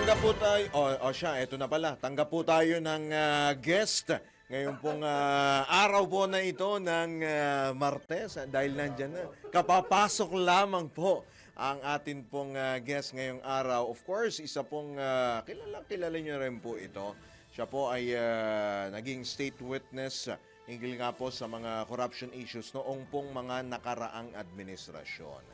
tanggap po tayo. O oh, siya, eto na pala. Tanggap po tayo ng ah, guest. Ngayon pong ah, araw po na ito ng ah, Martes ah, dahil nandyan na. Kapapasok lamang po ang atin pong ah, guest ngayong araw. Of course, isa pong ah, kilala kilala niyo rin po ito. Siya po ay ah, naging state witness hinggil nga po sa mga corruption issues noong pong mga nakaraang administrasyon.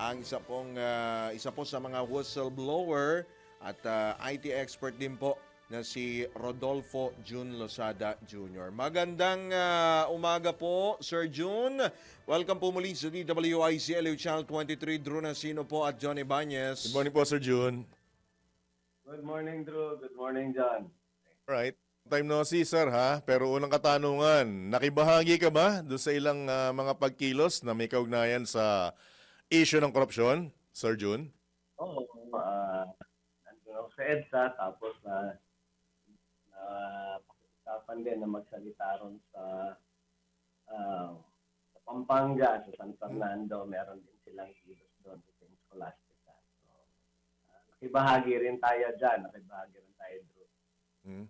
Ang isa pong ah, isa po sa mga whistleblower at ah, IT expert din po na si Rodolfo Jun Losada Jr. Magandang ah, umaga po, Sir Jun. Welcome po muli sa DWIC LU Channel 23, Drew Nasino po at Johnny Banyes. Good morning po, Sir June. Good morning, Drew. Good morning, John. Alright. Time no see, sir, ha? Pero unang katanungan, nakibahagi ka ba doon sa ilang ah, mga pagkilos na may kaugnayan sa issue ng korupsyon, Sir June? Oo, uh, nandun ako sa EDSA, tapos na na pakiusapan din na magsalita ron sa, ah, sa Pampanga, sa San Fernando, meron din silang kilos doon sa Scholastica. So, ah, nakibahagi rin tayo dyan, nakibahagi rin tayo, Drew. Hmm?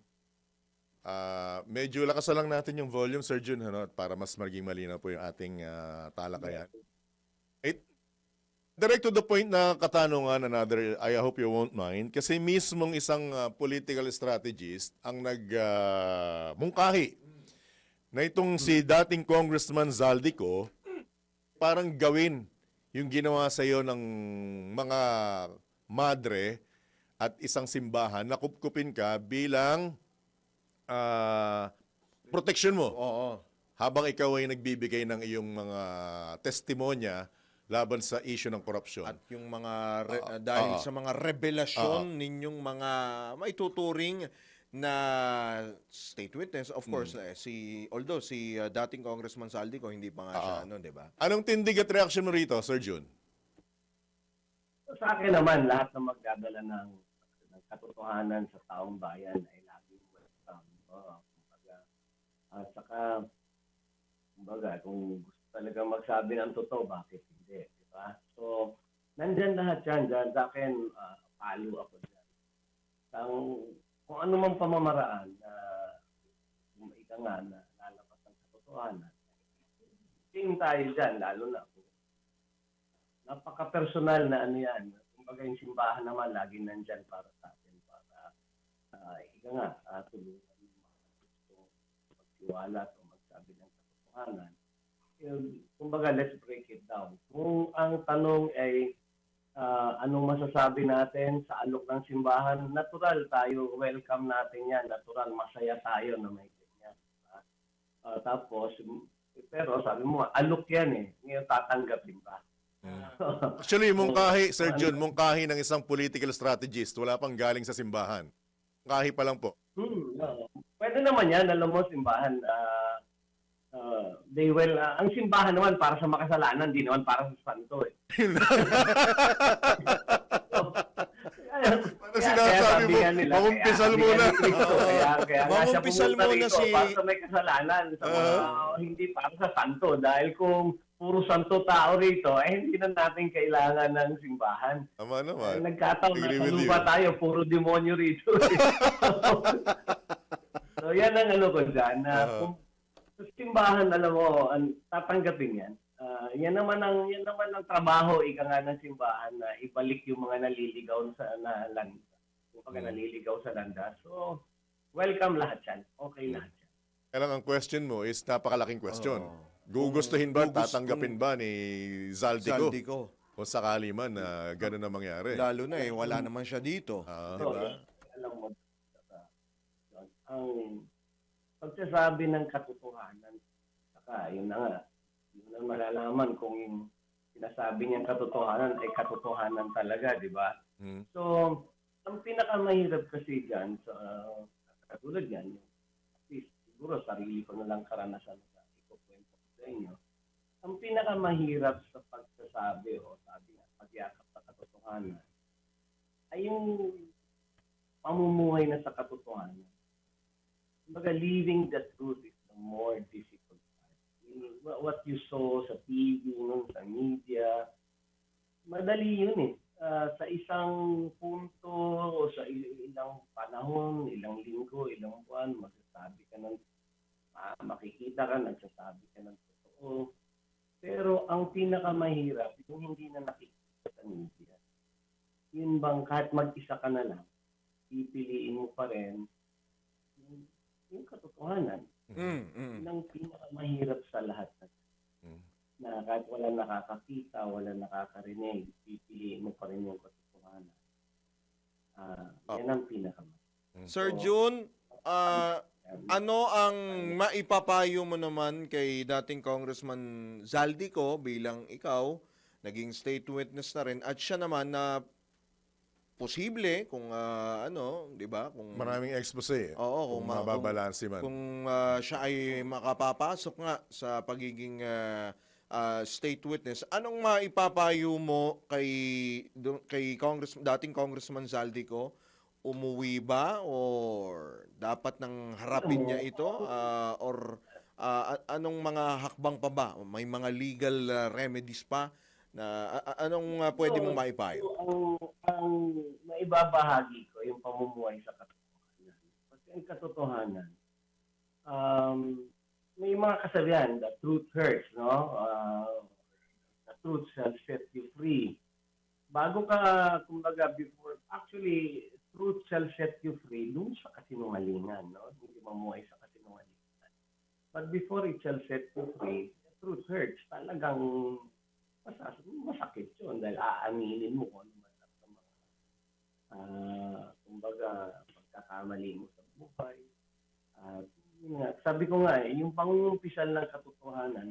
Ah, medyo lakasan lang natin yung volume, Sir June, ano, para mas maging malinaw po yung ating ah, talakayan. Right? Direct to the point na katanungan, another, I hope you won't mind, kasi mismong isang ah, political strategist ang nag-mungkahi na itong si dating Congressman Zaldico parang gawin yung ginawa sa iyo ng mga madre at isang simbahan na kupkupin ka bilang ah, protection mo Oo. habang ikaw ay nagbibigay ng iyong mga testimonya laban sa issue ng korupsyon. At yung mga re- dahil ah. sa mga revelasyon ninyong mga maituturing na state witness of course eh, si although si uh, dating congressman Saldico hindi pa nga siya Ah. ano 'di ba Anong tindig at reaction mo rito, Sir June? Sa akin naman, lahat na magdadala ng, ng katotohanan sa taong bayan ay laging welcome. Oo, kumbaga. At saka, kumbaga, kung gusto talaga magsabi ng totoo, bakit hindi? Di ba? So, nandyan lahat yan. Dyan sa akin, ah, palo ako dyan. Ang, kung ano mang pamamaraan na ika nga na lalabas ang katotohanan, tingin tayo dyan, lalo na kung napaka-personal na ano yan. Kumbaga yung simbahan naman, lagi nandyan para sa atin. Para, uh, ika nga, uh, tulungan yung mga gusto magtiwala o magsabi ng katotohanan. Yung, kumbaga, let's break it down. Kung ang tanong ay ah, anong masasabi natin sa alok ng simbahan, natural tayo, welcome natin yan. Natural, masaya tayo na may ganyan. Ah, tapos, pero sabi mo, alok yan eh. Ngayon tatanggapin ba? Actually, mungkahi, Sir June, mungkahi ng isang political strategist, wala pang galing sa simbahan. Mungkahi pa lang po. Hmm, no. Pwede naman yan, alam mo, simbahan, ah, ah, they will, ah, ang simbahan naman para sa makasalanan, di naman para sa santo eh. Ano sinasabi mo? Mangumpisal muna. Kaya, kaya nga siya Mangumpisal pumunta muna si- para sa may kasalanan, sa mga, hindi para sa santo. Dahil kung puro santo tao rito, eh hindi na natin kailangan ng simbahan. Tama Eh, naman. nagkataon na sa lupa tayo, puro demonyo rito. so yan ang ano ko dyan, na Uh-huh. Kung sa simbahan, alam mo, ang, tatanggapin yan. Ah, yan naman ang yan naman ang trabaho ika nga ng simbahan na ibalik yung mga naliligaw sa na land. Yung mga Mm. naliligaw sa landas. So, welcome lahat yan. Okay lahat yan. Kaya lang ang question mo is napakalaking question. Oo. Gugustuhin ba, Gugust- tatanggapin ba ni Zaldico? Saldico O sakali man na gano'n na mangyari? lalo na eh wala naman siya dito Ah. di ba alam mo, ang pagsasabi ng katotohanan, saka yun na nga, yun ang malalaman kung yung sinasabi niyang katotohanan ay katotohanan talaga, di ba? Hmm. So, ang pinakamahirap kasi dyan, sa, katulad yan, yung, at least, siguro sarili ko na lang karanasan na ikukwento ko sa inyo, ang pinakamahirap sa pagsasabi o sabi nga, pagyakap sa katotohanan, ay yung pamumuhay na sa katotohanan. Kumbaga, living the truth is the more difficult part. What you saw sa TV, no, sa media, madali yun eh. Ah, sa isang punto o sa i- panahon, ilang linggo, ilang buwan, magsasabi ka ng, ah, makikita ka, nagsasabi ka ng totoo. Pero ang pinakamahirap, yung hindi na nakikita sa media. Yun bang kahit mag-isa ka na lang, pipiliin mo pa rin yung, yung katotohanan. Mm, mm. Ang pinakamahirap sa lahat Mm. na kahit wala nakakakita, wala nakakarinig, pipiliin mo pa rin yung katotohanan. Ah, Ah. yan ang pinakamahirap. Sir June, ah, ano ang maipapayo mo naman kay dating Congressman Zaldico bilang ikaw, naging state witness na rin, at siya naman na posible kung ah, ano, 'di ba? Kung Maraming expose eh. Oo, kung kung ma- mababalansi man. kung ah, siya ay makapapasok nga sa pagiging ah, ah, state witness, anong maipapayo mo kay do- kay Congress dating Congressman Zaldico? Umuwi ba or dapat nang harapin niya ito Ah, or a- anong mga hakbang pa ba? May mga legal ah, remedies pa na a- anong ah, pwede mong maipayo? So, ang, ang maibabahagi ko, yung pamumuhay sa katotohanan. Kasi ang katotohanan, um, may mga kasabihan, the truth hurts, no? Uh, the truth shall set you free. Bago ka, kumbaga, before, actually, truth shall set you free dun sa kasinungalingan, no? Hindi mamuhay sa kasinungalingan. But before it shall set you free, the truth hurts. Talagang masas masakit yun dahil aaminin mo kung ano man ang mga ah, kumbaga pagkakamali mo sa buhay. At nga, sabi ko nga eh, yung pangungumpisal ng katotohanan,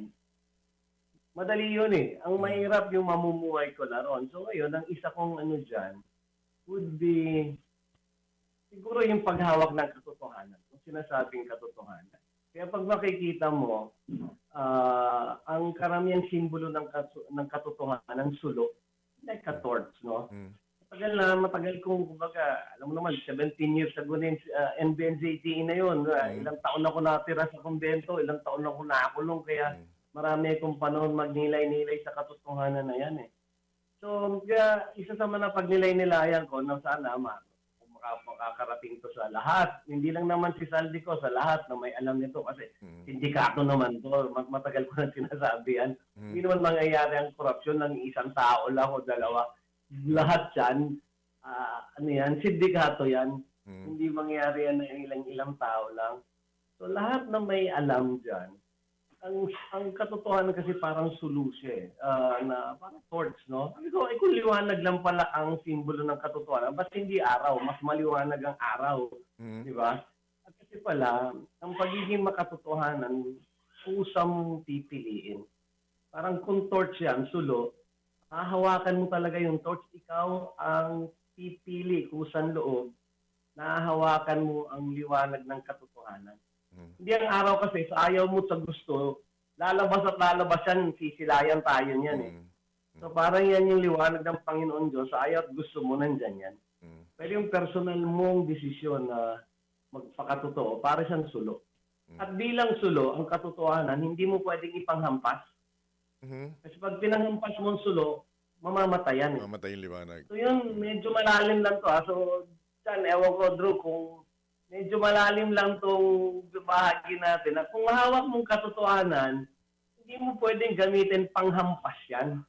madali yun eh. Ang mahirap yung mamumuhay ko laron. So ngayon, ang isa kong ano dyan would be siguro yung paghawak ng katotohanan. Kung sinasabing katotohanan. Kaya pag makikita mo, ah, ang karamihang simbolo ng, ng katotohanan, sulo, like a torch, no? Mm. Matagal na, matagal kong, kumbaga, alam mo naman, 17 years ago na yung uh, NBNJTE na yun. Ah, Mm. Ilang taon ako natira sa kumbento, ilang taon ako nakakulong, kaya Mm. marami akong panahon magnilay-nilay sa katotohanan na yan eh. So, kaya isa sa mga pagnilay-nilayan ko na sana ma makakarating to sa lahat. Hindi lang naman si Saldi ko, sa lahat na may alam nito kasi Mm. sindikato naman to. Mat- Matagal ko na sinasabi yan. Mm. Hindi naman mangyayari ang korupsyon ng isang tao lang o dalawa. Lahat yan, ah, ano yan, sindikato yan. Mm. Hindi mangyayari yan ng ilang-ilang tao lang. So lahat na may alam dyan, ang, ang katotohanan kasi parang sulusya eh, ah, na parang torch, no? Sabi ko, eh, kung liwanag lang pala ang simbolo ng katotohanan, ba't hindi araw? Mas maliwanag ang araw. Mm. Di ba? At kasi pala, ang pagiging makatotohanan, kusang pipiliin. Parang kung torch yan, sulo, hahawakan mo talaga yung torch, ikaw ang pipili kusang loob, nahahawakan mo ang liwanag ng katotohanan. Mm. Hindi ang araw kasi, sa ayaw mo sa gusto, lalabas at lalabas yan, sisilayan tayo niyan eh. Mm. So parang yan yung liwanag ng Panginoon Diyos, sa ayaw at gusto mo, nandyan yan. Mm. Pero yung personal mong desisyon na magpakatotoo, para siyang sulo. Mm. At bilang sulo, ang katotohanan, hindi mo pwedeng ipanghampas. Mhm. Kasi pag pinanghampas mo ang sulo, mamamatay yan. Eh. Mamatay yung liwanag. So yun, medyo malalim lang to. Ha? So, dyan, ewan ko, Drew, kung medyo malalim lang tong bahagi natin, na kung hawak mong katotohanan, hindi mo pwedeng gamitin panghampas yan.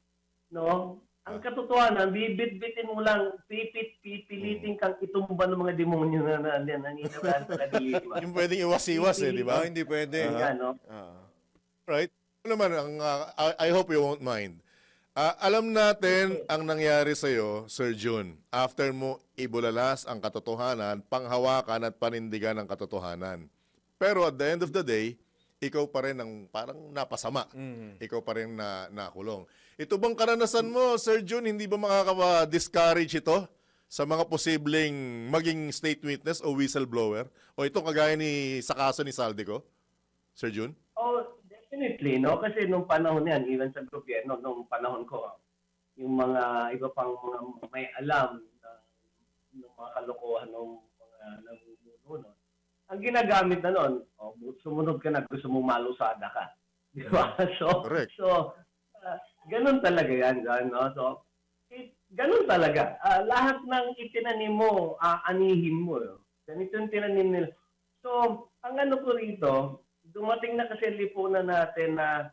No? Ang katotohanan, bibit-bitin mo lang, pipit, pipilitin kang itumba ng mga demonyo na na- na naninirahan sa kadiliman. Yung pwedeng iwas-iwas eh, di Ba, hindi pwede. Yan, no? Ah. Right? Ano naman, ang, ah, I, I hope you won't mind. Ah, alam natin ang nangyari sa'yo, Sir June, after mo ibulalas ang katotohanan, panghawakan at panindigan ang katotohanan. Pero at the end of the day, ikaw pa rin ang parang napasama. Mhm. Ikaw pa rin na nakulong. Ito bang karanasan mo, Sir June, hindi ba makaka-discourage ito sa mga posibleng maging state witness o whistleblower? O ito kagaya ni sa kaso ni Saldico? Sir June? Oh, definitely, no? Kasi nung panahon yan, even sa gobyerno, nung panahon ko, yung mga iba pang mga may alam na ng mga kalokohan ng mga namumuno nun, ang ginagamit na nun, oh, sumunod ka na, gusto mo malusada ka. Di ba? So, Correct. so ah, ganun talaga yan, no? So, eh, ganun talaga. Ah, lahat ng itinanim mo, aanihin mo. Ganito yung tinanim nila. So, ang ano po rito, dumating na kasi lipunan natin na,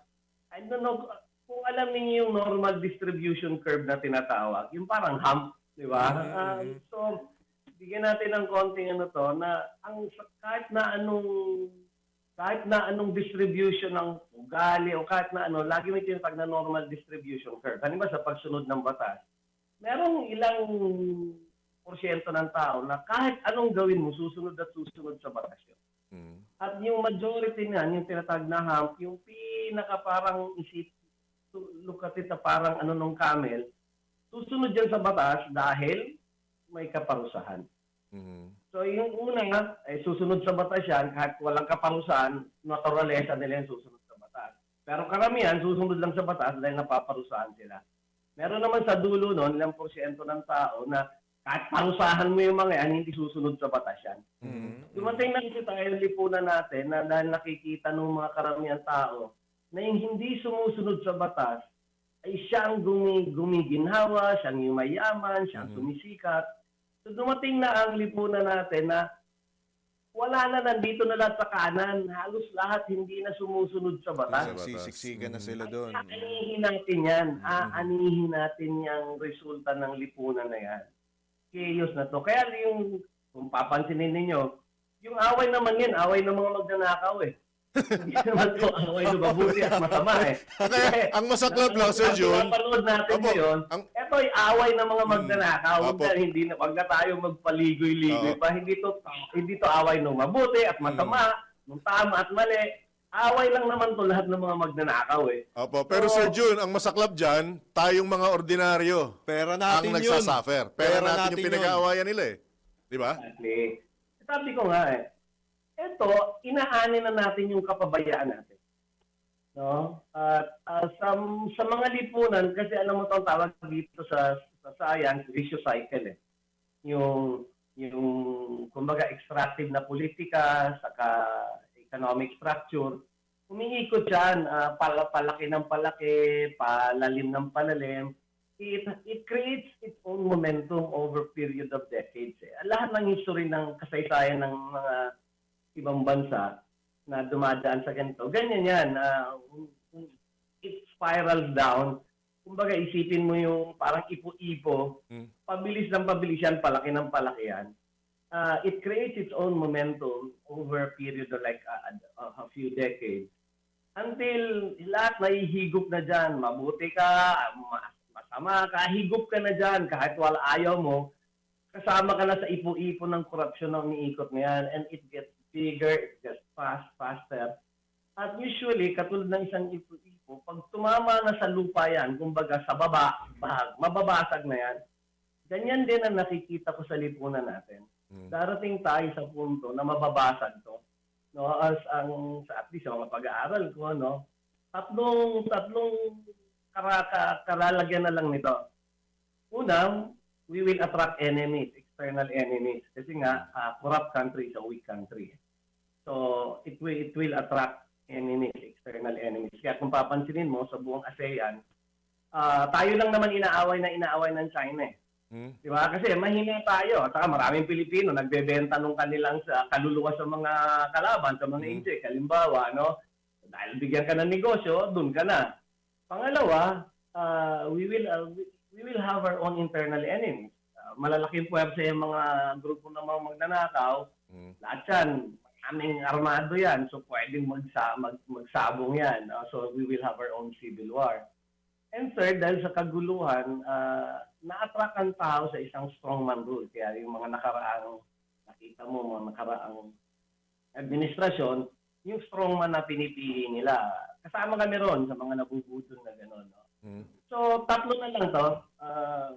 I don't know, kung alam niyo yung normal distribution curve na tinatawag, yung parang hump, di ba? Mhm. so, bigyan natin ng konting ano to, na ang kahit na anong kahit na anong distribution ng ugali o kahit na ano, lagi may tinatag na normal distribution curve. Halimbawa sa pagsunod ng batas, merong ilang porsyento ng tao na kahit anong gawin mo, susunod at susunod sa batas yun. Mm. At yung majority niyan, yung tinatag na hump, yung pinaka parang isip, look at it na parang ano nung camel, susunod yan sa batas dahil may kaparusahan. Mm. So yung una, eh, susunod sa batas yan, kahit walang kaparusahan, naturalesa nila yung susunod sa batas. Pero karamihan, susunod lang sa batas dahil napaparusahan sila. Meron naman sa dulo nun, ilang porsyento ng tao na kahit parusahan mo yung mga yan, hindi susunod sa batas yan. Mhm. Dumating na kasi tayo lipunan natin na dahil nakikita ng mga karamihan tao na yung hindi sumusunod sa batas ay siya ang gumi, gumiginhawa, siyang yumayaman, siyang Mhm. sumisikat. So dumating na ang lipunan natin na wala na nandito na lahat sa kanan. Halos lahat hindi na sumusunod sa batas. Sisiksikan na sila doon. Aanihin natin yan. Aanihin natin yung resulta ng lipunan na yan. Chaos na to. Kaya yung, kung papansinin ninyo, yung away naman yan, away ng mga magnanakaw eh. Hindi naman to away na mabuti at masama eh. Kaya, ang masaklap lang, Sir Jun, Napanood natin Opo, ngayon, ang- ito ay away ng mga magnanakaw. Huwag na, hindi na, wag na tayo magpaligoy-ligoy pa. Hindi to, hindi to away ng mabuti at masama, Mm. ng tama at mali. Away lang naman to lahat ng mga magnanakaw eh. Opo, pero Oo. Sir Jun, ang masaklap dyan, tayong mga ordinaryo Pera ang natin yun. nagsasuffer. Pera, Pera natin, natin yung yun. pinag-aawayan nila eh. Di ba? Exactly. Sabi ko nga eh, ito, inaani na natin yung kapabayaan natin. No? At ah, sa, sa mga lipunan, kasi alam mo itong tawag dito sa, sa science, vicious cycle eh. Yung, yung, kumbaga, extractive na politika, saka economic structure, umiikot yan, ah, pal- palaki ng palaki, palalim ng palalim, it it creates its own momentum over period of decades. Eh. Lahat ng history ng kasaysayan ng mga ibang bansa na dumadaan sa ganito, ganyan yan. ah, it spirals down. Kumbaga, isipin mo yung parang ipo-ipo, Hmm. pabilis ng pabilis yan, palaki ng palaki yan. Ah, it creates its own momentum over a period of like a, a- a few decades until lahat nahihigop na dyan. Mabuti ka, ma- masama ka, higop ka na dyan kahit wala ayaw mo. Kasama ka na sa ipo-ipo ng korupsyon na umiikot na yan and it gets bigger, it gets fast, faster. At usually, katulad ng isang ipo-ipo, pag tumama na sa lupa yan, kumbaga sa baba, bahag, mababasag na yan. Ganyan din ang nakikita ko sa lipunan natin. Mm. Darating tayo sa punto na mababasag to no? As ang sa at least mga pag-aaral ko no? Tatlong tatlong karaka karalagyan na lang nito. Una we will attract enemies external enemies. Kasi nga ah, corrupt country is a weak country. So it will it will attract enemies external enemies. Kaya kung papansinin mo sa buong ASEAN ah, tayo lang naman inaaway na inaaway ng China eh Mm. Di ba? Kasi mahina tayo. At saka maraming Pilipino nagbebenta nung kanilang sa kaluluwa sa mga kalaban, sa mga Mm. inject. Halimbawa, no? Dahil bigyan ka ng negosyo, dun ka na. Pangalawa, uh, we will uh, we, will have our own internal enemies. Uh, malalaking puwersa yung mga grupo ng mga magnanakaw. Mm. Lahat yan, aming armado yan. So pwedeng magsa, mag, magsabong yan. Uh, so we will have our own civil war. And third, dahil sa kaguluhan, uh, na-attract ang tao sa isang strongman rule. Kaya yung mga nakaraang, nakita mo, mga nakaraang administrasyon, yung strongman na pinipili nila. Kasama kami ron sa mga nabubudol na gano'n. No? Mm. So, tatlo na lang to. Ah,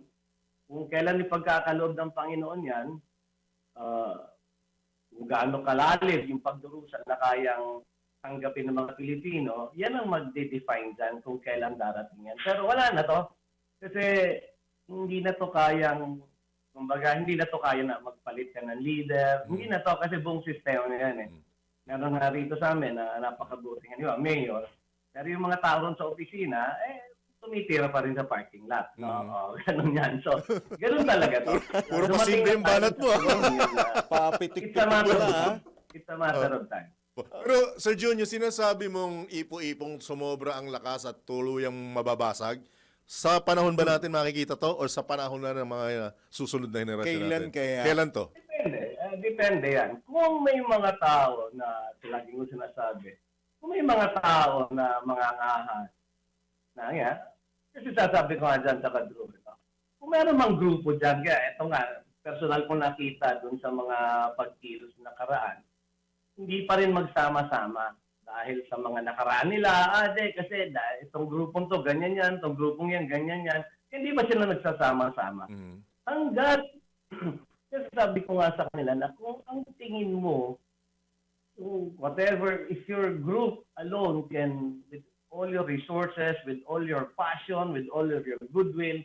kung kailan ipagkakaloob ng Panginoon yan, ah, kung gaano kalalim yung pagdurusa na kayang tanggapin ng mga Pilipino, yan ang magde-define dyan kung kailan darating yan. Pero wala na to. Kasi hindi na to kayang, kumbaga, hindi na to kaya na magpalit ka ng leader. Hindi na to kasi buong sistema na yan eh. Meron nga rito sa amin na napakabuti nga, di ba, mayor. Pero yung mga tao ron sa opisina, eh, tumitira pa rin sa parking lot. No? Mm. Oo, ganun yan. So, ganun talaga to. Puro pasimple yung balat mo, ah. Papitik-pitik mo na, ha? It's a matter of time. Pero Sir Jun, yung sinasabi mong ipo-ipong sumobra ang lakas at tuluyang mababasag, sa panahon ba natin makikita to or sa panahon na ng mga uh, susunod na henerasyon Kailan natin? kaya? Kailan to? Depende. Eh, depende yan. Kung may mga tao na, lagi ko sinasabi, kung may mga tao na mga ngahan, na nga, kasi sasabi ko nga dyan sa kadrugo, no? kung meron mang grupo dyan, kaya ito nga, personal ko nakita dun sa mga pagkilos na karaan, hindi pa rin magsama-sama dahil sa mga nakaraan nila, ah, de, kasi dahil itong grupong to, ganyan yan, itong grupong yan, ganyan yan, hindi ba sila nagsasama-sama? Mhm. hanggat kasi sabi ko nga sa kanila na kung ang tingin mo whatever if your group alone can with all your resources with all your passion with all of your goodwill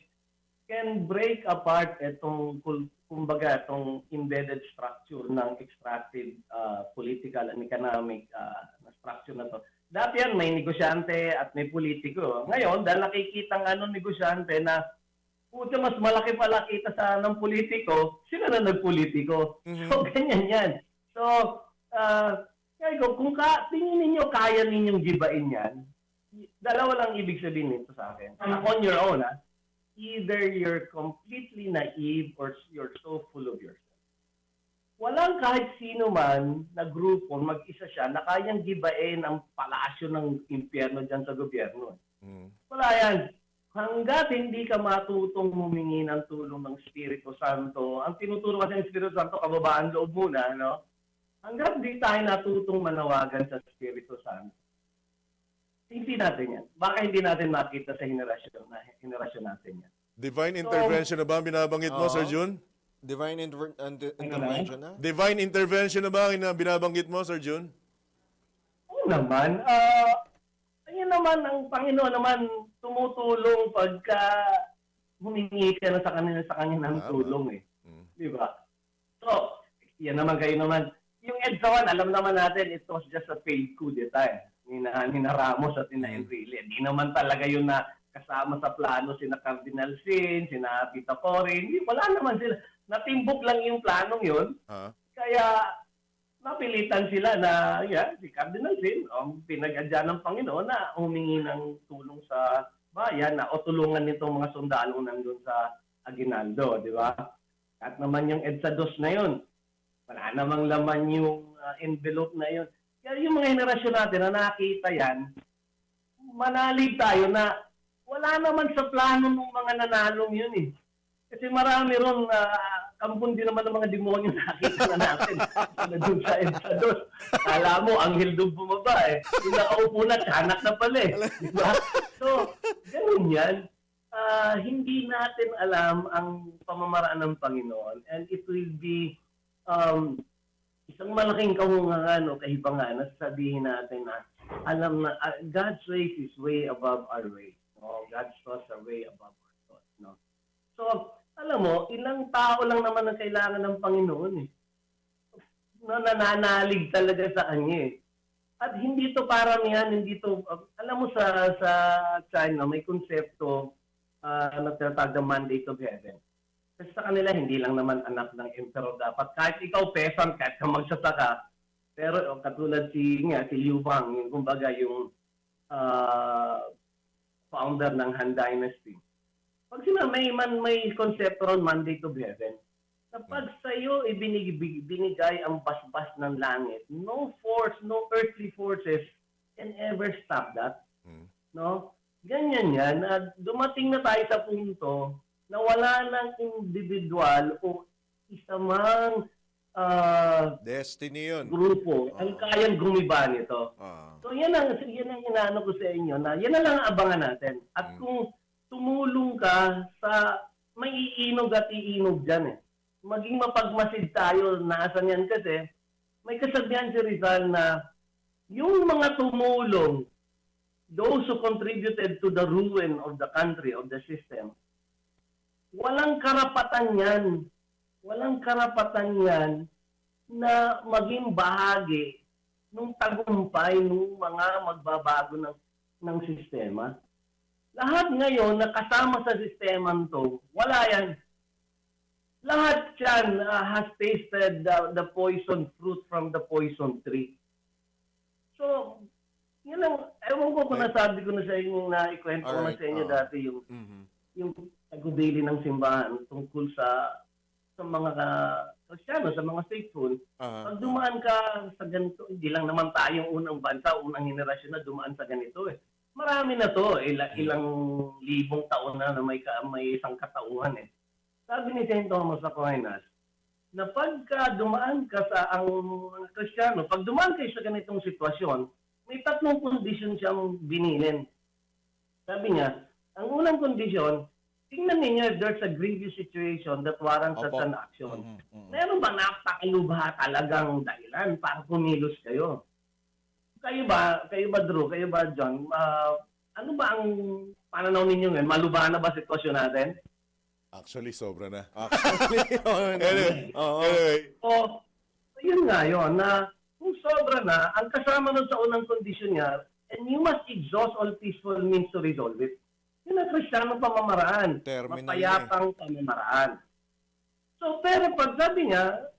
can break apart itong kul- kumbaga itong embedded structure ng extractive uh, political and economic uh, na structure na to. Dati yan, may negosyante at may politiko. Ngayon, dahil nakikita ng negosyante na Puta, mas malaki pala kita sa ng politiko, sila na nagpolitiko. Mhm. So, ganyan yan. So, uh, kaya ko, kung ka, tingin ninyo, kaya ninyong gibain yan, dalawa lang ibig sabihin nito sa akin. On your own, ah. Either you're completely naive or you're so full of yourself. Walang kahit sino man na grupo, mag-isa siya, na kayang gibain ang palasyo ng impyerno dyan sa gobyerno. Mhm. Wala yan. Hanggat hindi ka matutong humingi ng tulong ng Espiritu Santo, ang tinuturo kasi ng Espiritu Santo, kababaan loob muna, no? Hanggat di tayo natutong manawagan sa Espiritu Santo, hindi natin yan. Baka hindi natin makita sa henerasyon, na, henerasyon natin yan. Divine intervention na ba ang binabanggit mo, Oo. Sir Jun? Divine inter- inter- Ano intervention na? Divine intervention na ba ang ina- binabanggit mo, Sir Jun? Oo naman. Ah, ayun naman, ang Panginoon naman tumutulong pagka humingi ka na sa kanila sa kanya ng Tama. tulong eh. Mhm. Di ba? So, yan naman kayo naman. Yung EDSA 1, alam naman natin, it was just a failed coup d'etat eh. Nina, Nina Ramos at Nina Enrile. Hindi naman talaga yun na kasama sa plano sina Cardinal Sin, sina Tita. Hindi, wala naman sila. Natimbok lang yung planong yun. Ha? Kaya napilitan sila na yeah, si Cardinal Sin, ang pinag-adya ng Panginoon na humingi ng tulong sa bayan na o tulungan nitong mga sundalo nandun sa Aguinaldo, di ba? At naman yung EDSA 2 na yun, wala namang laman yung uh, envelope na yun. Kaya yung mga henerasyon natin na nakita yan, manalig tayo na wala naman sa plano ng mga nanalong yun eh. Kasi marami ron na kampon din naman ng mga demonyo nakita na natin na doon sa EDSA 2. Kala mo, anghel doon bumaba eh. Yung nakaupo na, tiyanak na pala eh. Di ba? So, ganun yan. Ah, hindi natin alam ang pamamaraan ng Panginoon and it will be um, isang malaking kahungangan o kahibangan na sasabihin natin na alam na ah, God's ways is way above our way. No? God's thoughts are way above our thoughts. No? So, alam mo, ilang tao lang naman ang kailangan ng Panginoon eh. Na nananalig talaga sa Kanya eh. At hindi to paramihan, hindi to, uh, alam mo sa sa China, may konsepto uh, na tinatawag na mandate of heaven. Kasi sa kanila, hindi lang naman anak ng emperor dapat. Kahit ikaw peasant, kahit ka magsasaka, pero oh, katulad si, nga, si Liu Bang, yung kumbaga yung ah, founder ng Han Dynasty. Pag sila may man may konsepto ron mandate of heaven, kapag sa iyo ibinigay binigay ang basbas ng langit, no force, no earthly forces can ever stop that. Mhm. No? Ganyan yan. na dumating na tayo sa punto na wala ng individual o isa mang ah, Destiny yun. grupo ang kayang gumiba nito. Ah. So yan ang yan ang inaano ko sa inyo na yan na lang ang abangan natin. At Mm. kung tumulong ka sa may iinog at iinog diyan eh. Maging mapagmasid tayo naasan yan kasi may kasabihan si Rizal na yung mga tumulong those who contributed to the ruin of the country, of the system, walang karapatan yan. Walang karapatan yan na maging bahagi nung tagumpay ng mga magbabago ng ng sistema. Lahat ngayon na kasama sa sistema to, wala yan. Lahat yan uh, has tasted the, the poison fruit from the poison tree. So, yun lang, ewan ko kung nasabi ko na sa inyo na ikwento ko na Alright, sa inyo oo. dati yung Mhm. yung tagubili ng simbahan tungkol sa sa mga Kristiyano, sa mga faithful, Aha. pag dumaan ka sa ganito, hindi lang naman tayong unang bansa, unang henerasyon na dumaan sa ganito eh. Marami na to, ila, ilang libong taon na na may, ka, may isang katauhan eh. Sabi ni St. Thomas Aquinas, na pagka dumaan ka sa ang mga Kristiyano, pag dumaan kayo sa ganitong sitwasyon, may tatlong kondisyon siyang binilin. Sabi niya, ang unang kondisyon, tingnan ninyo if there's a grievous situation that warrants such Opo. an action. Mhm, mhm. Meron ba napakalubha talagang dahilan para kumilos kayo? Kayo ba, kayo ba Drew, kayo ba John, ah, ano ba ang pananaw ninyo ngayon? Malubha na ba sitwasyon natin? Actually, sobra na. Actually, yun. Anyway, Oo. anyway, O, yun nga yun, na kung sobra na, ang kasama nun sa unang kondisyon niya, and you must exhaust all peaceful means to resolve it. Yun ang kristyanong pamamaraan. Terminal Mapayapang pamamaraan. So, pero pag sabi niya,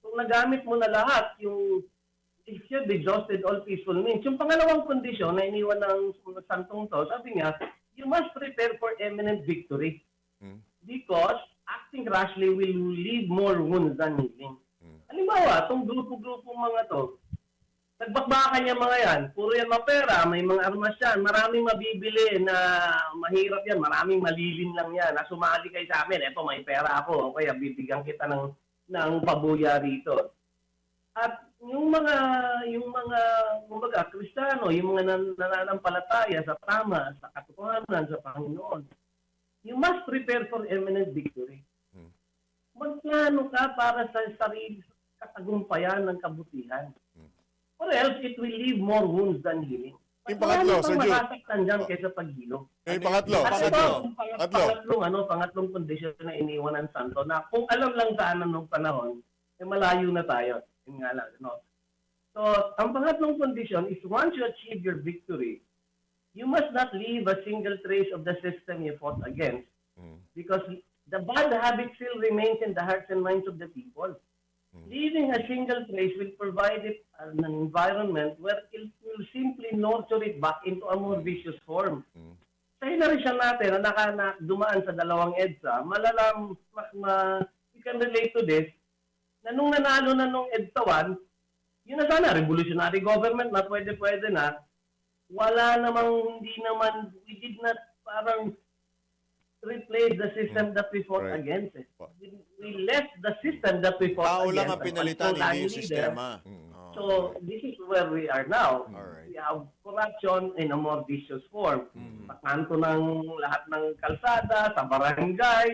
kung nagamit mo na lahat, yung if you've exhausted all peaceful means, yung pangalawang kondisyon na iniwan ng santong to, sabi niya, you must prepare for imminent victory. Hmm. Because acting rashly will leave more wounds than healing. Hmm. Halimbawa, itong grupo-grupo mga to, nagbakbakan yung mga yan, puro yan mapera, may mga armas yan, maraming mabibili na mahirap yan, maraming malilin lang yan, na sumali kayo sa amin, eto may pera ako, kaya bibigyan kita ng, ng pabuya rito. At yung mga, yung mga, kumbaga, kristiyano, yung mga nan- nananampalataya sa tama, sa katotohanan, sa Panginoon, you must prepare for imminent victory. Hmm. Magplano ka para sa sarili, sa katagumpayan ng kabutihan. Or else, it will leave more wounds than healing. Yung pangatlo, pang Jude. masasaktan dyan kaysa paghilo. yung pangatlo, At ang pang- Pangatlo. pangatlong, ano, pangatlong kondisyon na iniwan ng santo na kung alam lang sana nung panahon, eh malayo na tayo. Yun nga lang. No? So, ang pangatlong kondisyon is once you achieve your victory, you must not leave a single trace of the system you fought against Hmm. because the bad habit still remains in the hearts and minds of the people. Hmm. Leaving a single trace will provide it an environment where it will simply nurture it back into a more vicious form. Hmm. Sa henerasyon natin na naka, na, dumaan sa dalawang EDSA, malalam, ma, ma, you can relate to this, na nung nanalo na nung EDSA 1, yun na sana, revolutionary government na pwede-pwede na, wala namang, hindi naman, we did not parang replace the system that we fought Right. against. Eh. We, left the system that we fought Tao against. lang ang pinalitan, hindi yung sistema. Hmm. Oo. So, this is where we are now. Alright. We have corruption in a more vicious form. Mhm. Sa kanto ng lahat ng kalsada, sa barangay,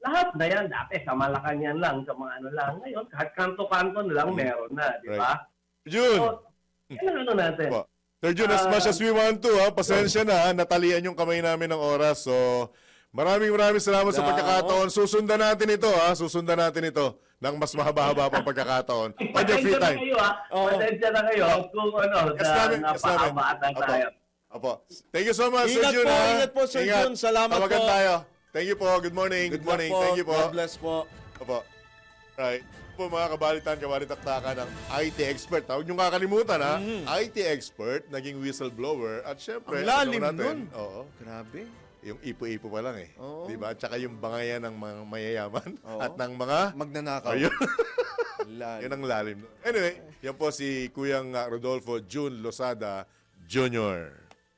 lahat na yan. Dati sa Malacanang lang, sa mga ano lang. Ngayon, kahit kanto-kanto na lang meron na, di ba? June, So, yan ang ano natin. Po. Sir June, as Ah. much as we want to, ha, pasensya na, natalian yung kamay namin ng oras. So, maraming maraming salamat sa pagkakataon. Susundan natin ito, ha? Susundan natin ito ng mas mahaba-haba pang pagkakataon. On your free Pasensya na time. kayo, ha? Oo. Pasensya na kayo kung ano, Yes, sa namin. Yes, namin. napakabata Apo. tayo. Apo. Thank you so much, Sir Ingat po, ha? ingat po, Sir. June. Salamat Tawagan po. tayo. Thank you po. Good morning. Good, luck morning. Thank you po. God bless po. Opo. Right. Po mga kabalitan, kabalitaktakan ng IT expert. Huwag niyong kakalimutan ha. Mhm. IT expert, naging whistleblower at syempre, Ang lalim ano natin, nun. Oo. Grabe. Yung ipo-ipo pa lang eh. Oo. Di ba? Tsaka yung bangayan ng mga mayayaman Oo. at ng mga Magnanakaw. Ayun. Lalim. Yan ang lalim. Anyway, yan po si Kuyang uh, Rodolfo June Losada Jr.